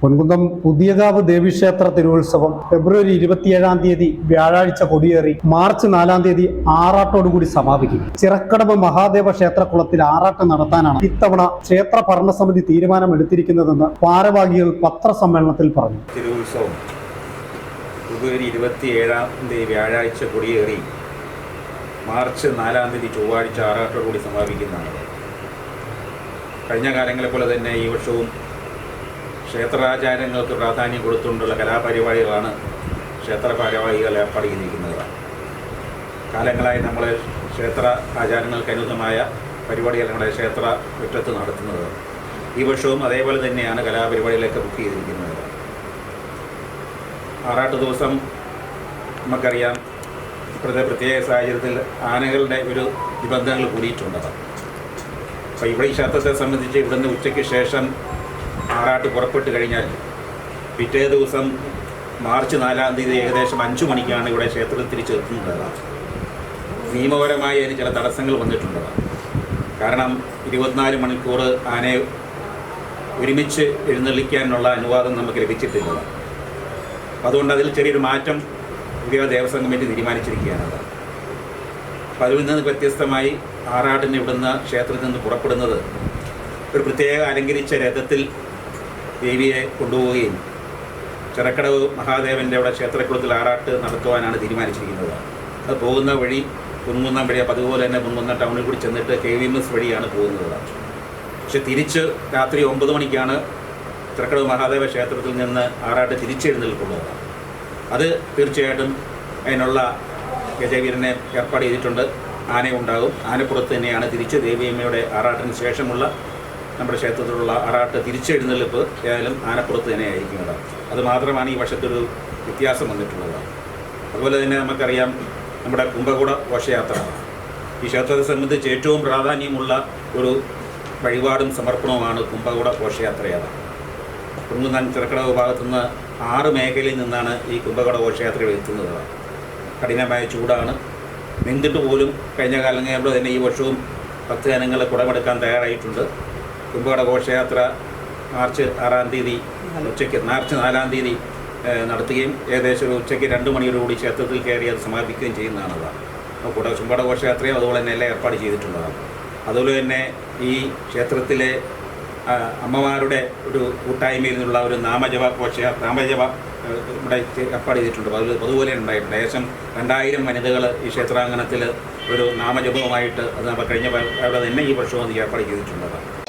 പൊൻകുന്നം പുതിയകാവ് ദേവീക്ഷേത്ര തിരുവുത്സവം ഫെബ്രുവരി ഇരുപത്തിയേഴാം തീയതി വ്യാഴാഴ്ച കൊടിയേറി മാർച്ച് നാലാം തീയതി ആറാട്ടോടുകൂടി സമാപിക്കും. ചിറക്കടവ് മഹാദേവ ക്ഷേത്രകുളത്തിൽ ആറാട്ട് നടത്താനാണ് ഇത്തവണ ക്ഷേത്ര ഭരണസമിതി തീരുമാനം എടുത്തിരിക്കുന്നതെന്ന് ഭാരവാഹികൾ പത്രസമ്മേളനത്തിൽ പറഞ്ഞു. തിരുവുത്സവം ഫെബ്രുവരി ഇരുപത്തിയേഴാം തീയതി വ്യാഴാഴ്ച കൊടിയേറി മാർച്ച് നാലാം തീയതി ചൊവ്വാഴ്ച ആറാട്ടോടുകൂടി സമാപിക്കുന്നതാണ്. കഴിഞ്ഞ കാലങ്ങളെ പോലെ തന്നെ ഈ വർഷവും ക്ഷേത്രാചാരങ്ങൾക്ക് പ്രാധാന്യം കൊടുത്തുകൊണ്ടുള്ള കലാപരിപാടികളാണ് ക്ഷേത്ര ഭാരവാഹികൾ ഏർപ്പാട് കാലങ്ങളായി നമ്മൾ ക്ഷേത്ര ആചാരങ്ങൾക്ക് അനുദമായ പരിപാടികൾ നമ്മുടെ ക്ഷേത്ര മുറ്റത്ത് നടത്തുന്നത്. ഈ വർഷവും അതേപോലെ തന്നെയാണ് കലാപരിപാടികളൊക്കെ ബുക്ക് ചെയ്തിരിക്കുന്നത്. ആറാട്ട് ദിവസം നമുക്കറിയാം ഇപ്പോഴത്തെ പ്രത്യേക സാഹചര്യത്തിൽ ആനകളുടെ ഒരു നിബന്ധനകൾ കൂടിയിട്ടുണ്ട്. അപ്പോൾ ഇവിടെ ഈ ക്ഷേത്രത്തെ സംബന്ധിച്ച് ഇവിടുന്ന് ഉച്ചയ്ക്ക് ശേഷം ആറാട്ട് പുറപ്പെട്ട് കഴിഞ്ഞാൽ പിറ്റേ ദിവസം മാർച്ച് നാലാം തീയതി ഏകദേശം അഞ്ചു മണിക്കാണ് ഇവിടെ ക്ഷേത്രത്തിൽ തിരിച്ചെത്തുന്നുണ്ടാകാം നിയമപരമായി അതിന് ചില തടസ്സങ്ങൾ വന്നിട്ടുണ്ടാകാം കാരണം ഇരുപത്തിനാല് മണിക്കൂർ ആനയെ ഒരുമിച്ച് എഴുന്നള്ളിക്കാനുള്ള അനുവാദം നമുക്ക് ലഭിച്ചിട്ടില്ല അതുകൊണ്ട് അതിൽ ചെറിയൊരു മാറ്റം പുതിയ ദേവസ്വം കമ്മിറ്റി തീരുമാനിച്ചിരിക്കുകയാണ്. അതിൽ നിന്ന് വ്യത്യസ്തമായി ആറാട്ടിന് ഇവിടുന്ന് ക്ഷേത്രത്തിൽ നിന്ന് പുറപ്പെടുന്നത് ഒരു പ്രത്യേക അലങ്കരിച്ച രഥത്തിൽ ദേവിയെ കൊണ്ടുപോവുകയും ചിറക്കടവ് മഹാദേവന്റെ അവിടെ ക്ഷേത്രക്കുളത്തിൽ ആറാട്ട് നടത്തുവാനാണ് തീരുമാനിച്ചിരിക്കുന്നത്. അത് പോകുന്ന വഴി കുന്നുകുന്നം വഴി അതുപോലെ തന്നെ കുന്നുകുന്നം ടൗണിൽ കൂടി ചെന്നിട്ട് കെ വി എം എസ് വഴിയാണ് പോകുന്നത്. പക്ഷെ തിരിച്ച് രാത്രി ഒമ്പത് മണിക്കാണ് ചിറക്കടവ് മഹാദേവ ക്ഷേത്രത്തിൽ നിന്ന് ആറാട്ട് തിരിച്ചെഴുന്നേൽക്കുന്നത്. അത് തീർച്ചയായിട്ടും അതിനുള്ള ഗജവീരനെ ഏർപ്പാട് ചെയ്തിട്ടുണ്ട്. ആനയുണ്ടാകും. ആനപ്പുറത്ത് തന്നെയാണ് തിരിച്ച് ദേവിയമ്മയുടെ ആറാട്ടിന് ശേഷമുള്ള നമ്മുടെ ക്ഷേത്രത്തിലുള്ള ആറാട്ട് തിരിച്ചെഴുന്നള്ളിപ്പ് ഏതായാലും ആനപ്പുറത്ത് തന്നെ ആയിരിക്കുന്നത് അത് മാത്രമാണ് ഈ വർഷത്തൊരു വ്യത്യാസം വന്നിട്ടുള്ളത്. അതുപോലെ തന്നെ നമുക്കറിയാം നമ്മുടെ കുംഭകൂട ഘോഷയാത്ര. ഈ ക്ഷേത്രത്തെ സംബന്ധിച്ച് ഏറ്റവും പ്രാധാന്യമുള്ള ഒരു വഴിപാടും സമർപ്പണവുമാണ് കുംഭകൂട ഘോഷയാത്രയാണ് കുന്നുനാൻ ചെറുക്കടവ് ഭാഗത്തു നിന്ന് ആറ് മേഖലയിൽ നിന്നാണ് ഈ കുംഭകട ഘോഷയാത്രകൾ എത്തുന്നത്. കഠിനമായ ചൂടാണ്. നിന്നിട്ട് പോലും കഴിഞ്ഞ കാലങ്ങളിൽ തന്നെ ഈ വർഷവും പത്ത് ജനങ്ങളെ കുടമെടുക്കാൻ തയ്യാറായിട്ടുണ്ട്. കുംഭകട ഘോഷയാത്ര മാർച്ച് ആറാം തീയതി ഉച്ചയ്ക്ക് മാർച്ച് നാലാം തീയതി നടത്തുകയും ഏകദേശം ഒരു ഉച്ചയ്ക്ക് രണ്ട് മണിയോടുകൂടി ക്ഷേത്രത്തിൽ കയറി അത് സമാപിക്കുകയും ചെയ്യുന്നതാണ് അപ്പോൾ കുട കുംഭകട ഘോഷയാത്രയും അതുപോലെ തന്നെ എല്ലാം ഏർപ്പാട് ചെയ്തിട്ടുള്ളതാണ്. അതുപോലെ തന്നെ ഈ ക്ഷേത്രത്തിലെ അമ്മമാരുടെ ഒരു കൂട്ടായ്മയിൽ നിന്നുള്ള ഒരു നാമജപ ഘോഷ നാമജപ ഇവിടെ ഏർപ്പാട് ചെയ്തിട്ടുണ്ട്. അത് അതുപോലെ ഉണ്ടായിട്ടുണ്ട്. ഏകദേശം രണ്ടായിരം വനിതകൾ ഈ ക്ഷേത്രാങ്കണത്തിൽ ഒരു നാമജപവുമായിട്ട് അത് കഴിഞ്ഞ അവിടെ തന്നെ ഈ വർഷവും അത് ഏർപ്പാട് ചെയ്തിട്ടുണ്ട്